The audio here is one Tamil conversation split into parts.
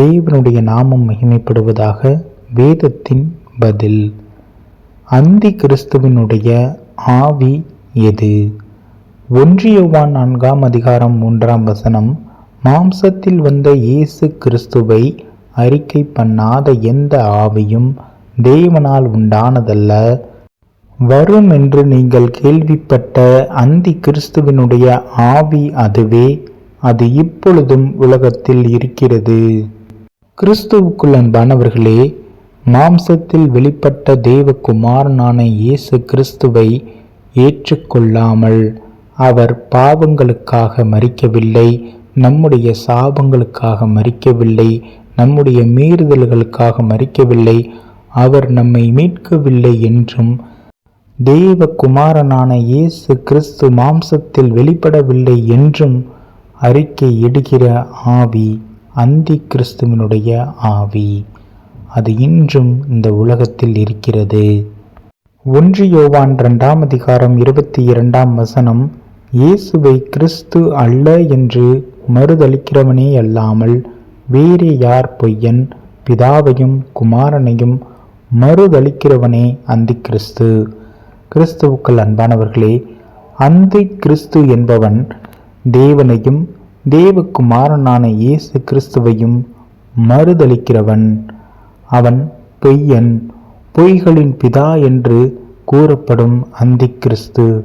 தேவனுடைய நாமம் மகிமைப்படுவதாக வேதத்தின் பதில். அந்தி கிறிஸ்துவினுடைய ஆவி எது? ஒன்றியவான் நான்காம் அதிகாரம் மூன்றாம் வசனம் மாம்சத்தில் வந்த இயேசு கிறிஸ்துவை அறிக்கை பண்ணாத எந்த ஆவியும் தேவனால் உண்டானதல்ல. வரும் என்று நீங்கள் கேள்விப்பட்ட அந்தி கிறிஸ்துவினுடைய ஆவி அதுவே அது இப்பொழுதும் உலகத்தில் இருக்கிறது. கிறிஸ்துவுக்குள் அன்பானவர்களே மாம்சத்தில் வெளிப்பட்ட தேவகுமாரனான இயேசு கிறிஸ்துவை ஏற்றுக்கொள்ளாமல் அவர் பாவங்களுக்காக மறிக்கவில்லை நம்முடைய சாபங்களுக்காக மறிக்கவில்லை நம்முடைய மீறுதல்களுக்காக மறிக்கவில்லை அவர் நம்மை மீட்கவில்லை என்றும் தேவ குமாரனான இயேசு கிறிஸ்து மாம்சத்தில் வெளிப்படவில்லை என்றும் அறிக்கை இடுகிற ஆவி. அந்தி கிறிஸ்துவனுடைய ஆவி. அது இன்றும் இந்த உலகத்தில் இருக்கிறது. ஒன்று யோவான் இரண்டாம் அதிகாரம் இருபத்தி இரண்டாம் வசனம் இயேசுவை கிறிஸ்து அல்ல என்று மறுதளிக்கிறவனே அல்லாமல் வேறே யார் பொய்யன்? பிதாவையும் குமாரனையும் மறுதளிக்கிறவனே அந்தி கிறிஸ்து கிறிஸ்துவுக்கள் அன்பானவர்களே அந்தி கிறிஸ்து என்பவன் தேவனையும் தேவகுமாரனான இயேசு கிறிஸ்துவையும் மறுதளிக்கிறவன் அவன் பொய்யன் பொய்களின் பிதா என்று கூறப்படும் அந்தி கிறிஸ்து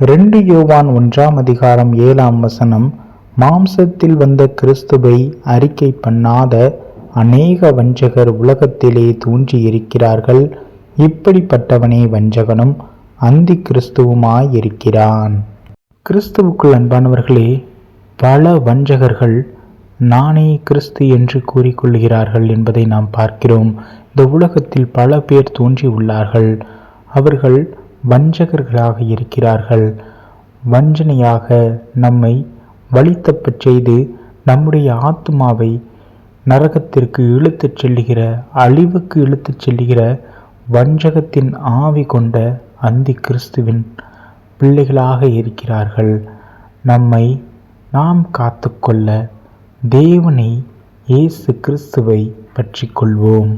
ரெண்டு யோவான் ஒன்றாம் அதிகாரம் ஏழாம் வசனம் மாம்சத்தில் வந்த கிறிஸ்துவை அறிக்கை பண்ணாத அநேக வஞ்சகர் உலகத்திலே தோன்றியிருக்கிறார்கள். இப்படிப்பட்டவனே வஞ்சகனும் அந்தி கிறிஸ்துவுமாயிருக்கிறான் கிறிஸ்துவுக்குள் அன்பானவர்களே பல வஞ்சகர்கள் நானே கிறிஸ்து என்று கூறிக்கொள்கிறார்கள் என்பதை நாம் பார்க்கிறோம். இந்த உலகத்தில் பல பேர் தோன்றியுள்ளார்கள் அவர்கள் வஞ்சகர்களாக இருக்கிறார்கள். வஞ்சனையாக நம்மை வழித்தப்பச் செய்து நம்முடைய ஆத்மாவை நரகத்திற்கு இழுத்துச் செல்லுகிற அழிவுக்கு இழுத்துச் செல்லுகிற வஞ்சகத்தின் ஆவி கொண்ட அந்தி கிறிஸ்துவின் பிள்ளைகளாக இருக்கிறார்கள். நம்மை நாம் காத்துக்கொள்ள தேவனை இயேசு கிறிஸ்துவை பற்றி கொள்வோம்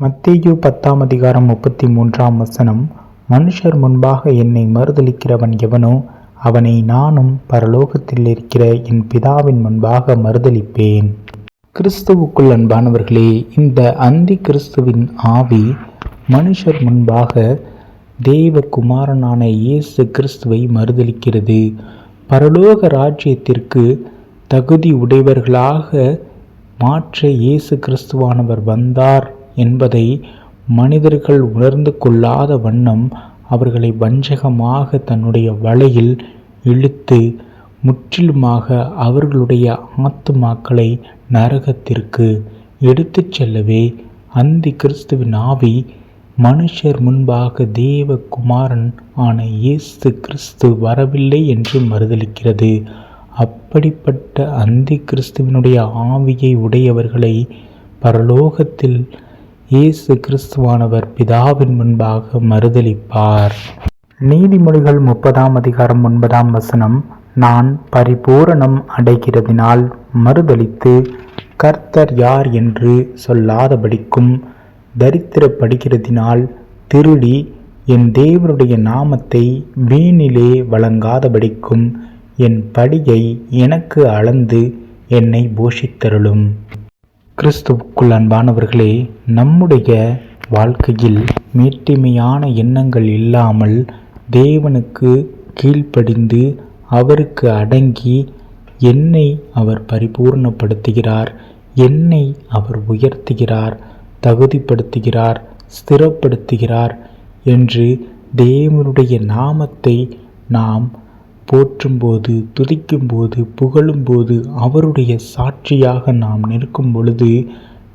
மத்தேயு பத்தாம் அதிகாரம் முப்பத்தி மூன்றாம் வசனம் மனுஷர் முன்பாக என்னை மறுதளிக்கிறவன் எவனோ அவனை நானும் பரலோகத்தில் இருக்கிற என் பிதாவின் முன்பாக மறுதளிப்பேன் கிறிஸ்துவுக்குள் அன்பானவர்களே இந்த அந்தி கிறிஸ்துவின் ஆவி மனுஷர் முன்பாக தேவ குமாரனான இயேசு கிறிஸ்துவை மறுதளிக்கிறது பரலோக ராஜ்யத்திற்கு தகுதி உடையவர்களாக மாற்ற இயேசு கிறிஸ்துவானவர் வந்தார் என்பதை மனிதர்கள் உணர்ந்து கொள்ளாத வண்ணம் அவர்களை வஞ்சகமாக தன்னுடைய வலையில் இழுத்து முற்றிலுமாக அவர்களுடைய ஆத்துமாக்களை நரகத்திற்கு எடுத்துச் செல்லவே அந்தி கிறிஸ்துவின் ஆவி மனுஷர் முன்பாக தேவகுமாரன் ஆன இயேசு கிறிஸ்து வரவில்லை என்று மறுதளிக்கிறது அப்படிப்பட்ட அந்தி கிறிஸ்துவனுடைய ஆவியை உடையவர்களை பரலோகத்தில் இயேசு கிறிஸ்துவானவர் பிதாவின் முன்பாக மறுதளிப்பார் நீதிமொழிகள் முப்பதாம் அதிகாரம் ஒன்பதாம் வசனம் நான் பரிபூரணம் அடைகிறதினால் மறுதளித்து கர்த்தர் யார் என்று சொல்லாதபடிக்கும் தரித்திரப்படுகிறதினால் திருடி என் தேவனுடைய நாமத்தை வீணிலே வழங்காதபடிக்கும் என் படியை எனக்கு அளந்து என்னை போஷித்தருளும். கிறிஸ்துவுக்குள் அன்பானவர்களே நம்முடைய வாழ்க்கையில் மேட்டிமையான எண்ணங்கள் இல்லாமல் தேவனுக்கு கீழ்ப்படிந்து அவருக்கு அடங்கி என்னை அவர் பரிபூர்ணப்படுத்துகிறார் என்னை அவர் உயர்த்துகிறார் தகுதிப்படுத்துகிறார் ஸ்திரப்படுத்துகிறார் என்று தேவனுடைய நாமத்தை நாம் போற்றும்போது துதிக்கும்போது புகழும்போது அவருடைய சாட்சியாக நாம் நிற்கும் பொழுது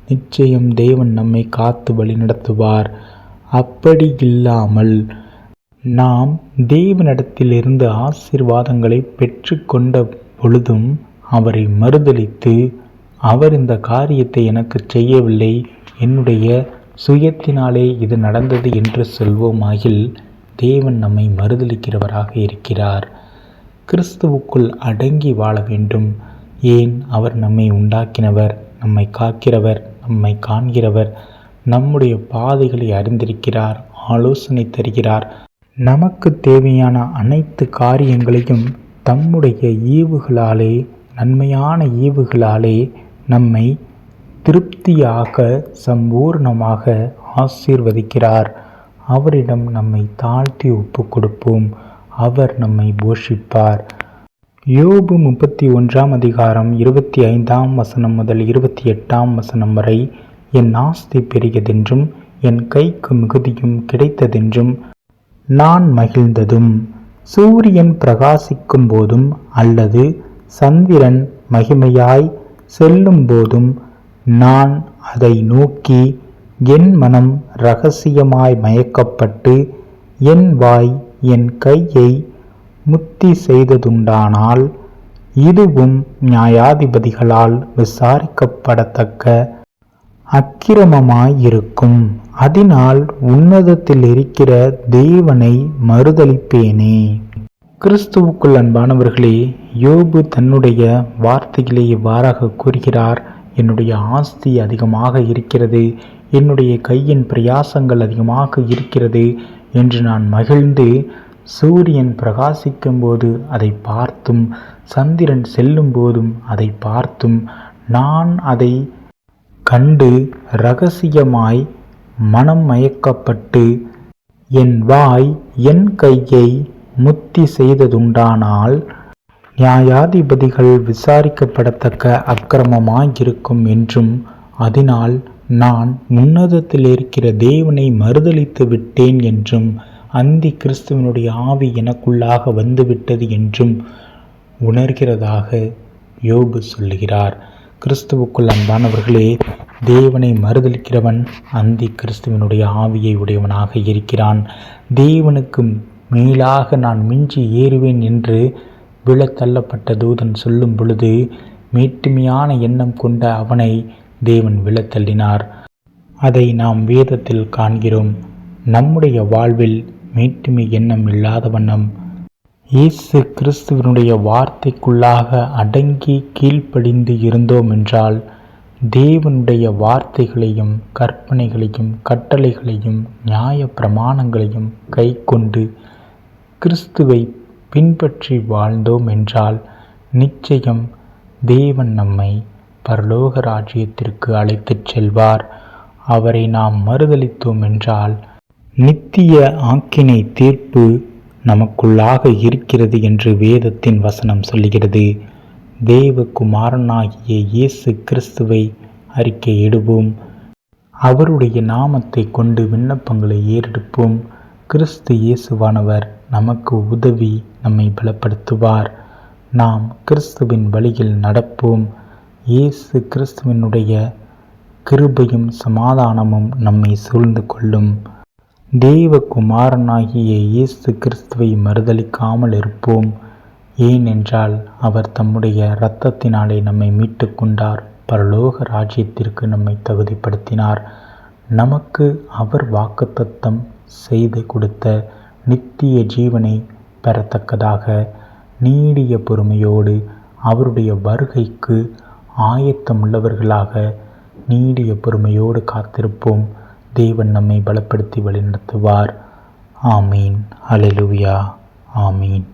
நிச்சயம் தேவன் நம்மை காத்து வழிநடத்துவார் அப்படி இல்லாமல் நாம் தேவனிடத்திலிருந்து ஆசீர்வாதங்களை பெற்றுக்கொண்ட பொழுதும் அவரை மறுதளித்து அவர் இந்த காரியத்தை எனக்கு செய்யவில்லை என்னுடைய சுயத்தினாலே இது நடந்தது என்று சொல்வோமாகில் தேவன் நம்மை மறுதளிக்கிறவராக இருக்கிறார். கிறிஸ்துவுக்குள் அடங்கி வாழ வேண்டும். ஏன்? அவர் நம்மை உண்டாக்கினவர் நம்மை காக்கிறவர் நம்மை காண்கிறவர் நம்முடைய பாதைகளை அறிந்திருக்கிறார் ஆலோசனை தருகிறார். நமக்கு தேவையான அனைத்து காரியங்களையும் தம்முடைய ஈவுகளாலே நன்மையான ஈவுகளாலே நம்மை திருப்தியாக சம்பூர்ணமாக ஆசீர்வதிக்கிறார். அவரிடம் நம்மை தாழ்த்தி ஒப்பு கொடுப்போம். அவர் நம்மை போஷிப்பார். யோபு முப்பத்தி ஒன்றாம் அதிகாரம் இருபத்தி ஐந்தாம் வசனம் முதல் இருபத்தி எட்டாம் வசனம் வரை என் ஆஸ்தி பெரியதென்றும் என் கைக்கு மிகுதியும் கிடைத்ததென்றும் நான் மகிழ்ந்ததும் சூரியன் பிரகாசிக்கும் போதும் அல்லது சந்திரன் மகிமையாய் செல்லும் போதும் நான் அதை நோக்கி என் மனம் ரகசியமாய் மயக்கப்பட்டு என் வாய் என் கையை முத்தி செய்ததுண்டானால் இதுவும் நியாயாதிபதிகளால் விசாரிக்கப்படத்தக்க அக்கிரமமாயிருக்கும். அதனால் உன்னதத்தில் இருக்கிற தேவனை மறுதளிப்பேனே கிறிஸ்துவுக்குள் அன்பானவர்களே யோபு தன்னுடைய வார்த்தைகளை இவ்வாறாக கூறுகிறார். என்னுடைய ஆஸ்தி அதிகமாக இருக்கிறது என்னுடைய கையின் பிரயாசங்கள் அதிகமாக இருக்கிறது என்று நான் மகிழ்ந்து சூரியன் பிரகாசிக்கும் போது அதை பார்த்தும் சந்திரன் செல்லும் போதும் அதை பார்த்தும் நான் அதை கண்டு ரகசியமாய் மனம் மயக்கப்பட்டு என் வாய் என் கையை முத்தி செய்ததுண்டானால் நியாயாதிபதிகள் விசாரிக்கப்படத்தக்க அக்கிரமமாயிருக்கும் என்றும் அதனால் நான் உன்னதத்தில் இருக்கிற தேவனை மறுதளித்து விட்டேன் என்றும் அந்தி கிறிஸ்துவனுடைய ஆவி எனக்குள்ளாக வந்துவிட்டது என்றும் உணர்கிறதாக யோபு சொல்லுகிறார். கிறிஸ்துவுக்குள் அன்பானவர்களே தேவனை மறுதளிக்கிறவன் அந்தி கிறிஸ்துவனுடைய ஆவியை உடையவனாக இருக்கிறான். தேவனுக்கு மேலாக நான் மிஞ்சி ஏறுவேன் என்று விழத்தள்ளப்பட்ட தூதன் சொல்லும் பொழுது மேட்டுமையான எண்ணம் கொண்ட அவனை தேவன் விழத்தள்ளினார். அதை நாம் வேதத்தில் காண்கிறோம். நம்முடைய வாழ்வில் மேட்டுமை எண்ணம் இல்லாத வண்ணம். இயேசு கிறிஸ்துவனுடைய வார்த்தைக்குள்ளாக அடங்கி கீழ்ப்படிந்து இருந்தோம் என்றால் தேவனுடைய வார்த்தைகளையும் கற்பனைகளையும் கட்டளைகளையும் நியாய பிரமாணங்களையும் கை கொண்டு கிறிஸ்துவை பின்பற்றி வாழ்ந்தோம் என்றால் நிச்சயம் தேவன் நம்மை பரலோக ராஜ்யத்திற்கு அழைத்துச் செல்வார். அவரை நாம் மறுதளித்தோம் என்றால் நித்திய ஆக்கினை தீர்ப்பு நமக்குள்ளாக இருக்கிறது என்று வேதத்தின் வசனம் சொல்லுகிறது. தேவகுமாரனாகிய இயேசு கிறிஸ்துவை அறிக்கையிடுவோம். அவருடைய நாமத்தை கொண்டு விண்ணப்பங்களை ஏறெடுப்போம். கிறிஸ்து இயேசுவானவர் நமக்கு உதவி நம்மை பலப்படுத்துவார். நாம் கிறிஸ்துவின் வழியில் நடப்போம். இயேசு கிறிஸ்துவினுடைய கிருபையும் சமாதானமும் நம்மை சூழ்ந்து கொள்ளும். தேவகுமாரனாகிய இயேசு கிறிஸ்துவை மறுதளிக்காமல் இருப்போம். ஏனென்றால் அவர் தம்முடைய இரத்தத்தினாலே நம்மை மீட்டு கொண்டார். பரலோக ராஜ்யத்திற்கு நம்மை தகுதிப்படுத்தினார். நமக்கு அவர் வாக்குத்தத்தம் செய்து கொடுத்த நித்திய ஜீவனை பெறத்தக்கதாக நீடிய பொறுமையோடு அவருடைய வருகைக்கு ஆயத்தமுள்ளவர்களாக நீடிய பொறுமையோடு காத்திருப்போம். தேவன் நம்மை பலப்படுத்தி வழிநடத்துவார். ஆமீன். அலெலுவியா ஆமீன்.